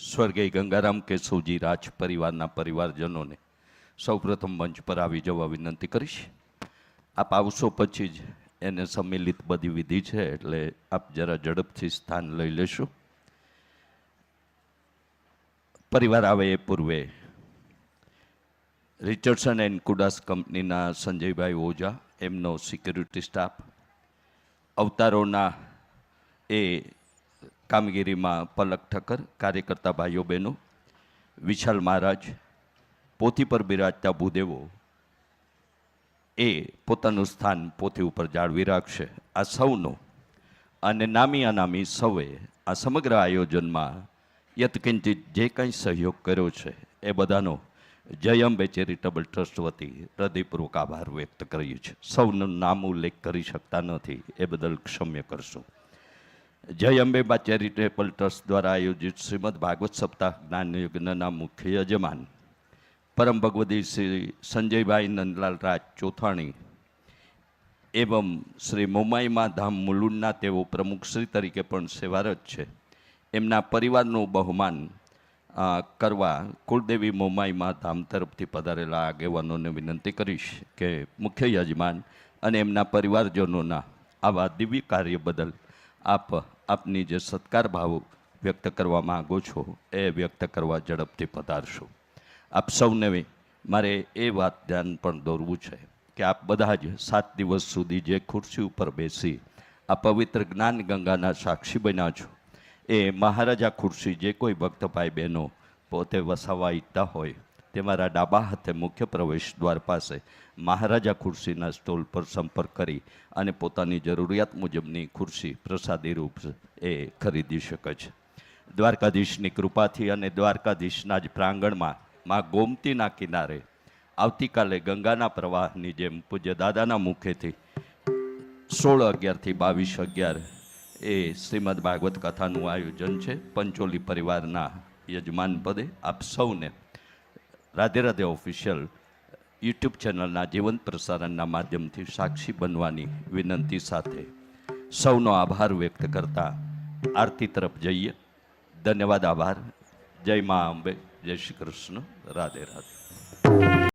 સ્વર્ગીય ગંગારામ કેશવજી રાજ પરિવારના પરિવારજનોને સૌપ્રથમ મંચ પર આવી જવા વિનંતી કરીશ. આપ આવશો પછી જ એને સંમિલિત બધી વિધિ છે, એટલે આપ જરા ઝડપથી સ્થાન લઈ લેશો. પરિવાર આવે એ પૂર્વે રિચર્ડસન એન્ડ કુડાસ કંપનીના સંજયભાઈ ઓઝા, એમનો સિક્યુરિટી સ્ટાફ, અવતારોના એ કામગીરીમાં પલક ઠક્કર, કાર્યકર્તા ભાઈઓ બહેનો, વિશાલ મહારાજ, પોથી પર બિરાજતા ભૂદેવો, એ પોતાનું સ્થાન પોથી ઉપર જાળવી રાખશે. આ સૌનો અને નામી અનામી સૌએ આ સમગ્ર આયોજનમાં યતકિંચિત જે કંઈ સહયોગ કર્યો છે, એ બધાનો જય અંબે ચેરિટેબલ ટ્રસ્ટ વતી હૃદયપૂર્વક આભાર વ્યક્ત કરીએ છીએ. સૌનું નામ ઉલ્લેખ કરી શકતા નથી, એ બદલ ક્ષમ્ય કરશો. જય અંબેબા ચેરિટેબલ ટ્રસ્ટ દ્વારા આયોજિત શ્રીમદ ભાગવત સપ્તાહ જ્ઞાન યજ્ઞના મુખ્ય યજમાન પરમ ભગવતી શ્રી સંજયભાઈ નંદલાલ રાજ ચોથાણી એવમ શ્રી મોમાઈમાં ધામ મુલુંડના તેઓ પ્રમુખશ્રી તરીકે પણ સેવારત છે. એમના પરિવારનું બહુમાન કરવા કુળદેવી મોમાઈમાં ધામ તરફથી પધારેલા આગેવાનોને વિનંતી કરીશ કે મુખ્ય યજમાન અને એમના પરિવારજનોના આવા દિવ્ય કાર્ય બદલ આપ આપની જે સત્કાર ભાવ વ્યક્ત કરવા માગો છો, એ વ્યક્ત કરવા ઝડપથી પધારશો. આપ સૌને મારે એ વાત ધ્યાન પણ દોરવું છે કે આપ બધા જ સાત દિવસ સુધી જે ખુરશી ઉપર બેસી આ પવિત્ર જ્ઞાન ગંગાના સાક્ષી બન્યા છો. એ મહારાજા ખુરશી જે કોઈ ભક્તભાઈ બહેનો પોતે વસાવવા ઈચ્છતા હોય તે મારા ડાબા હાથે મુખ્ય પ્રવેશ દ્વાર પાસે મહારાજા ખુરશીના સ્ટોલ પર સંપર્ક કરી અને પોતાની જરૂરિયાત મુજબની ખુરશી પ્રસાદી રૂપ એ ખરીદી શકે છે. દ્વારકાધીશની કૃપાથી અને દ્વારકાધીશના જ પ્રાંગણમાં માં ગોમતીના કિનારે આવતીકાલે ગંગાના પ્રવાહની જેમ પૂજ્ય દાદાના મુખેથી સોળ અગિયારથી બાવીસ અગિયાર એ શ્રીમદ ભાગવત કથાનું આયોજન છે. પંચોલી પરિવારના યજમાન પદે આપ સૌને રાધે રાધે ઓફિશિયલ યુટ્યુબ ચેનલના જીવંત પ્રસારણના માધ્યમથી સાક્ષી બનવાની વિનંતી સાથે સૌનો આભાર વ્યક્ત કરતા આરતી તરફ જઈએ. ધન્યવાદ, આભાર. જય મા અંબે. જય શ્રી કૃષ્ણ. રાધે રાધે.